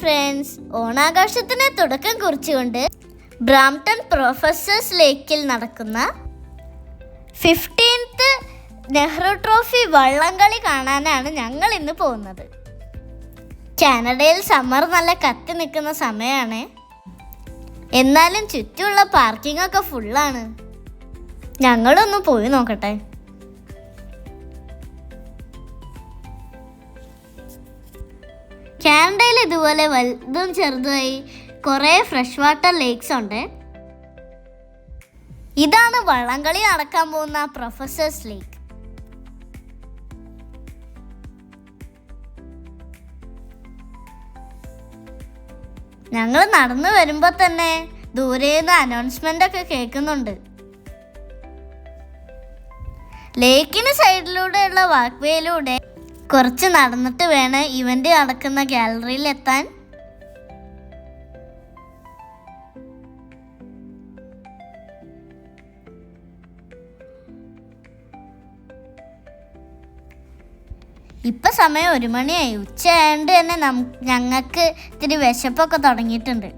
Friends ഓണാഘോഷത്തിന് തുടക്കം കുറിച്ചുകൊണ്ട് Brampton professors ലേക്കിൽ നടക്കുന്ന fifteenth Nehru trophy വള്ളംകളി കാണാനാണ് ഞങ്ങൾ ഇന്ന് പോകുന്നത്. കാനഡയിൽ സമ്മർ നല്ല കത്തി നിൽക്കുന്ന സമയമാണ്. എന്നാലും ചുറ്റുമുള്ള പാർക്കിംഗ് ഒക്കെ ഫുള്ളാണ് ഞങ്ങളൊന്ന് പോയി നോക്കട്ടെ. കാനഡയിൽ ഇതുപോലെ വലുതും ചെറുതുമായി കുറേ ഫ്രഷ് വാട്ടർ ലേക്സ് ഉണ്ട്. ഇതാണ് വള്ളംകളി നടക്കാൻ പോകുന്ന പ്രൊഫസേഴ്സ് ലേക്ക്. ഞങ്ങൾ നടന്നു വരുമ്പോൾ തന്നെ ദൂരെ നിന്ന് അനൗൺസ്മെന്റ് ഒക്കെ കേൾക്കുന്നുണ്ട്. ലേക്കിന് സൈഡിലൂടെയുള്ള വാക്വേയിലൂടെ കുറച്ച് നടന്നിട്ട് വേണം ഇവന്റ് നടക്കുന്ന ഗാലറിയിൽ എത്താൻ. ഇപ്പൊ സമയം ഒരു മണിയായി. ഉച്ചയായതുകൊണ്ട് തന്നെ ഞങ്ങൾക്ക് ഇത്തിരി വിശപ്പൊക്കെ തുടങ്ങിയിട്ടുണ്ട്.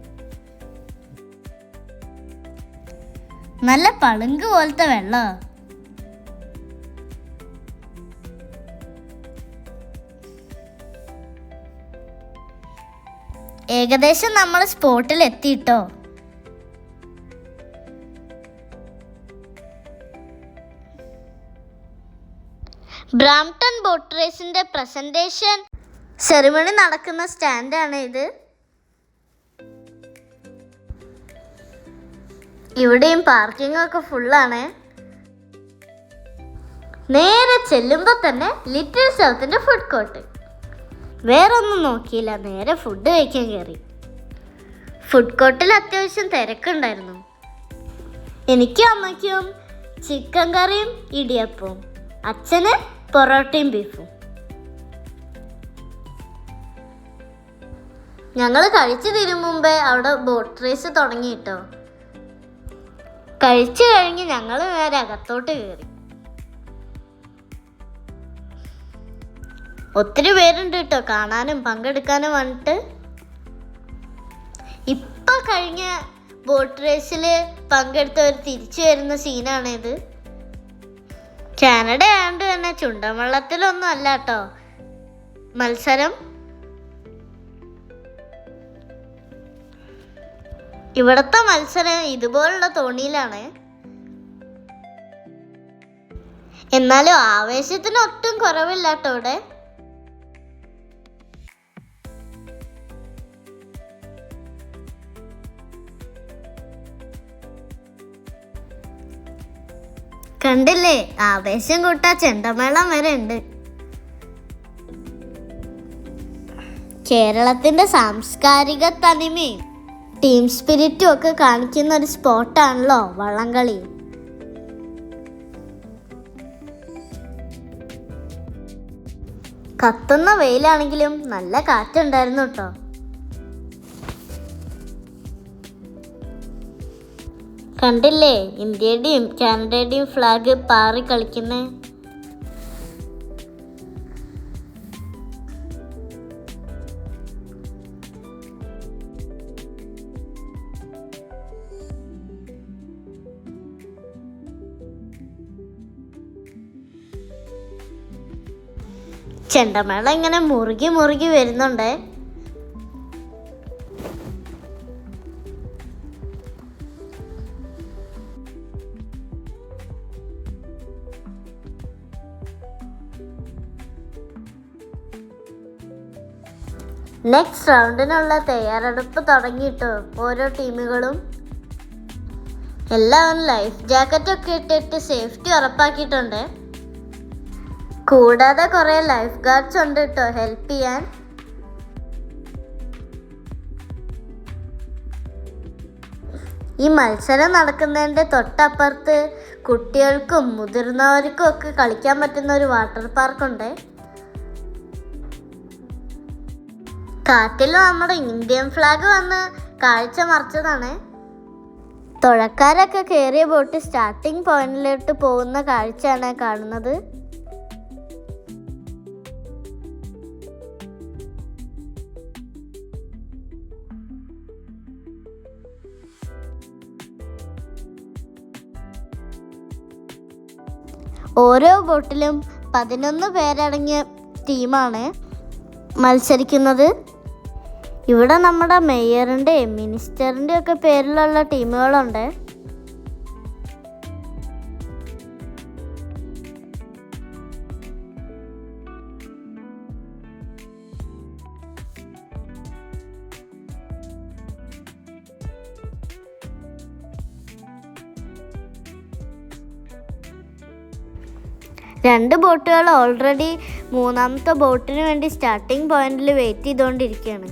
നല്ല പളുങ്ക് പോലത്തെ വെള്ളോ? ഏകദേശം നമ്മൾ സ്പോട്ടിൽ എത്തിയിട്ടോ ബ്രാംപ്ടൺ ബോട്ട് റേസിന്റെ പ്രസന്റേഷൻ സെറിമണി നടക്കുന്ന സ്റ്റാൻഡാണ് ഇത്. ഇവിടെയും പാർക്കിംഗ് ഒക്കെ ഫുള്ളാണ്. നേരെ ചെല്ലുമ്പോൾ തന്നെ ലിറ്റിൽ സൗത്തിന്റെ ഫുഡ് കോർട്ട് വേറെ ഒന്നും നോക്കിയില്ല. നേരെ ഫുഡ് കഴിക്കാൻ കയറി ഫുഡ് കോർട്ടിൽ അത്യാവശ്യം തിരക്കുണ്ടായിരുന്നു. എനിക്കും അമ്മയ്ക്കും ചിക്കൻ കറിയും ഇടിയപ്പവും അച്ഛന് പൊറോട്ടയും ബീഫും ഞങ്ങൾ കഴിച്ചു തീരും മുമ്പേ അവിടെ ബോട്ട് റേസ് തുടങ്ങിയിട്ടോ കഴിച്ചു കഴിഞ്ഞ് ഞങ്ങൾ നേരെ അകത്തോട്ട് കയറി ഒത്തിരി പേരുണ്ട് കേട്ടോ. കാണാനും പങ്കെടുക്കാനും വന്നിട്ട്. ഇപ്പൊ കഴിഞ്ഞ ബോട്ട് റേസിൽ പങ്കെടുത്തവർ തിരിച്ചു വരുന്ന സീനാണിത് കാനഡ ആണ്ട് തന്നെ ചുണ്ടൻവള്ളത്തിലൊന്നും അല്ല കേട്ടോ. മത്സരം. ഇവിടത്തെ മത്സരം ഇതുപോലുള്ള തോണിയിലാണ്. എന്നാലും ആവേശത്തിന് ഒട്ടും കുറവില്ല കേട്ടോ ഇവിടെ. കണ്ടില്ലേ? ആവേശം കൂട്ടാ ചെണ്ടമേളം വരെ ഉണ്ട്. കേരളത്തിന്റെ സാംസ്കാരിക തനിമയും ടീം സ്പിരിറ്റും ഒക്കെ കാണിക്കുന്ന ഒരു സ്പോട്ടാണല്ലോ വള്ളംകളി. കത്തുന്ന വെയിലാണെങ്കിലും നല്ല കാറ്റുണ്ടായിരുന്നു കേട്ടോ. കണ്ടില്ലേ? ഇന്ത്യയുടെയും കാനഡയുടെയും ഫ്ലാഗ് പാറി കളിക്കുന്നേ. ചെണ്ടമേള ഇങ്ങനെ മുറുകി മുറുകി വരുന്നുണ്ട്. നെക്സ്റ്റ് റൗണ്ടിനുള്ള തയ്യാറെടുപ്പ് തുടങ്ങിയിട്ട് ഓരോ ടീമുകളും? എല്ലാവരും ലൈഫ് ജാക്കറ്റ് ഒക്കെ ഇട്ടിട്ട് സേഫ്റ്റി ഉറപ്പാക്കിയിട്ടുണ്ട്. കൂടാതെ കുറേ ലൈഫ് ഗാർഡ്സ് ഉണ്ട് കേട്ടോ ഹെൽപ്പ് ചെയ്യാൻ. ഈ മത്സരം നടക്കുന്നതിന്റെ തൊട്ടപ്പുറത്ത് കുട്ടികൾക്കും മുതിർന്നവർക്കും ഒക്കെ കളിക്കാൻ പറ്റുന്ന ഒരു വാട്ടർ പാർക്കുണ്ട്. കാറ്റിൽ നമ്മുടെ ഇന്ത്യൻ ഫ്ലാഗ് വന്ന് കാഴ്ച മറിച്ചതാണ്. തുഴക്കാരൊക്കെ കയറിയ ബോട്ട് സ്റ്റാർട്ടിംഗ് പോയിന്റിലോട്ട് പോകുന്ന കാഴ്ചയാണ് കാണുന്നത്. ഓരോ ബോട്ടിലും പതിനൊന്ന് പേരടങ്ങിയ ടീമാണ് മത്സരിക്കുന്നത്. ഇവിടെ നമ്മുടെ മേയറിന്റെയും മിനിസ്റ്ററിന്റെയും ഒക്കെ പേരിലുള്ള ടീമുകളുണ്ട്. രണ്ട് ബോട്ടുകൾ ഓൾറെഡി മൂന്നാമത്തെ ബോട്ടിന് വേണ്ടി സ്റ്റാർട്ടിംഗ് പോയിന്റിൽ വെയിറ്റ് ചെയ്തുകൊണ്ടിരിക്കുകയാണ്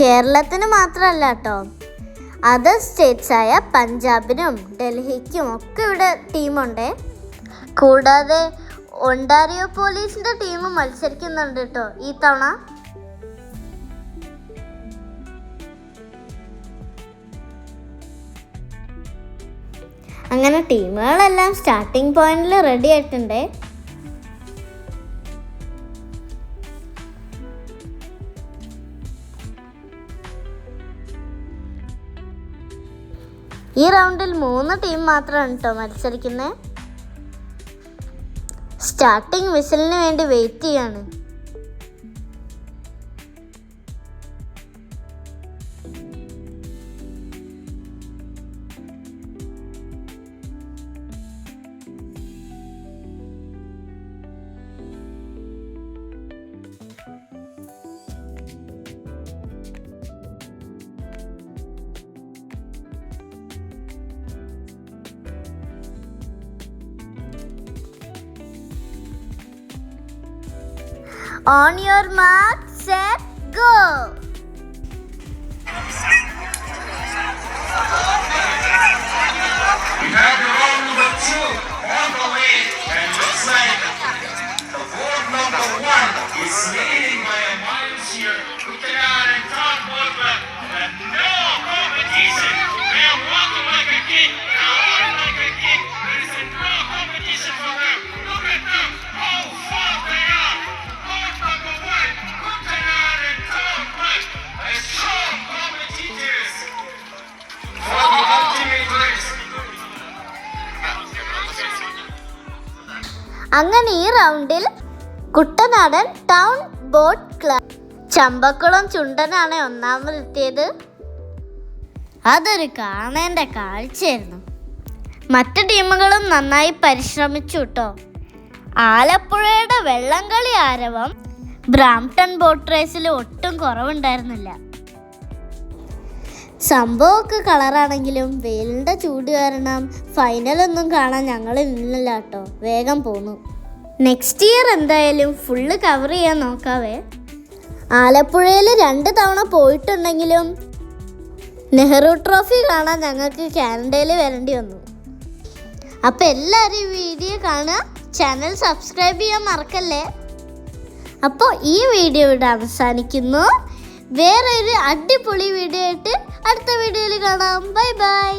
കേരളത്തിന് മാത്രമല്ല കേട്ടോ അതർ സ്റ്റേറ്റ്സ് ആയ പഞ്ചാബിനും ഡൽഹിക്കും ഒക്കെ ഇവിടെ ടീമുണ്ട്. കൂടാതെ ഒണ്ടാരിയോ പോലീസിന്റെ ടീം മത്സരിക്കുന്നുണ്ട് കേട്ടോ ഈ തവണ. അങ്ങനെ ടീമുകളെല്ലാം സ്റ്റാർട്ടിംഗ് പോയിന്റിൽ റെഡി ആയിട്ടുണ്ട്. ഈ റൗണ്ടിൽ മൂന്ന് ടീം മാത്രമാണ് കേട്ടോ മത്സരിക്കുന്നത് സ്റ്റാർട്ടിംഗ് വിസിലിന് വേണ്ടി വെയിറ്റ് ചെയ്യാണ്. On your mark, set, go! അങ്ങനെ ഈ റൗണ്ടിൽ Kuttanadan town boat club. Champakulam ചുണ്ടനാണ് ഒന്നാമതെത്തിയത്. അതൊരു കാണേണ്ട കാഴ്ചയായിരുന്നു. മറ്റു ടീമുകളും നന്നായി പരിശ്രമിച്ചു കേട്ടോ ആലപ്പുഴയുടെ വെള്ളംകളി ആരവം ബ്രാംപ്ടൺ ബോട്ട് റേസിൽ ഒട്ടും കുറവുണ്ടായിരുന്നില്ല. സംഭവമൊക്കെ കളറാണെങ്കിലും വെയിലിന്റെ ചൂട് കാരണം ഫൈനലൊന്നും കാണാൻ ഞങ്ങൾ ഇന്നില്ല കേട്ടോ. വേഗം പോന്നു. നെക്സ്റ്റ് ഇയർ എന്തായാലും ഫുള്ള് കവർ ചെയ്യാൻ നോക്കാവേ. ആലപ്പുഴയിൽ രണ്ട് തവണ പോയിട്ടുണ്ടെങ്കിലും നെഹ്റു ട്രോഫി കാണാൻ ഞങ്ങൾക്ക് കാനഡയിൽ വരേണ്ടി വന്നു. അപ്പം എല്ലാവരും ഈ വീഡിയോ കാണുക. ചാനൽ സബ്സ്ക്രൈബ് ചെയ്യാൻ മറക്കല്ലേ? അപ്പോൾ ഈ വീഡിയോ ഇവിടെ അവസാനിക്കുന്നു. വേറെ ഒരു അടിപൊളി വീഡിയോ ആയിട്ട് അടുത്ത വീഡിയോയിൽ കാണാം. Bye bye.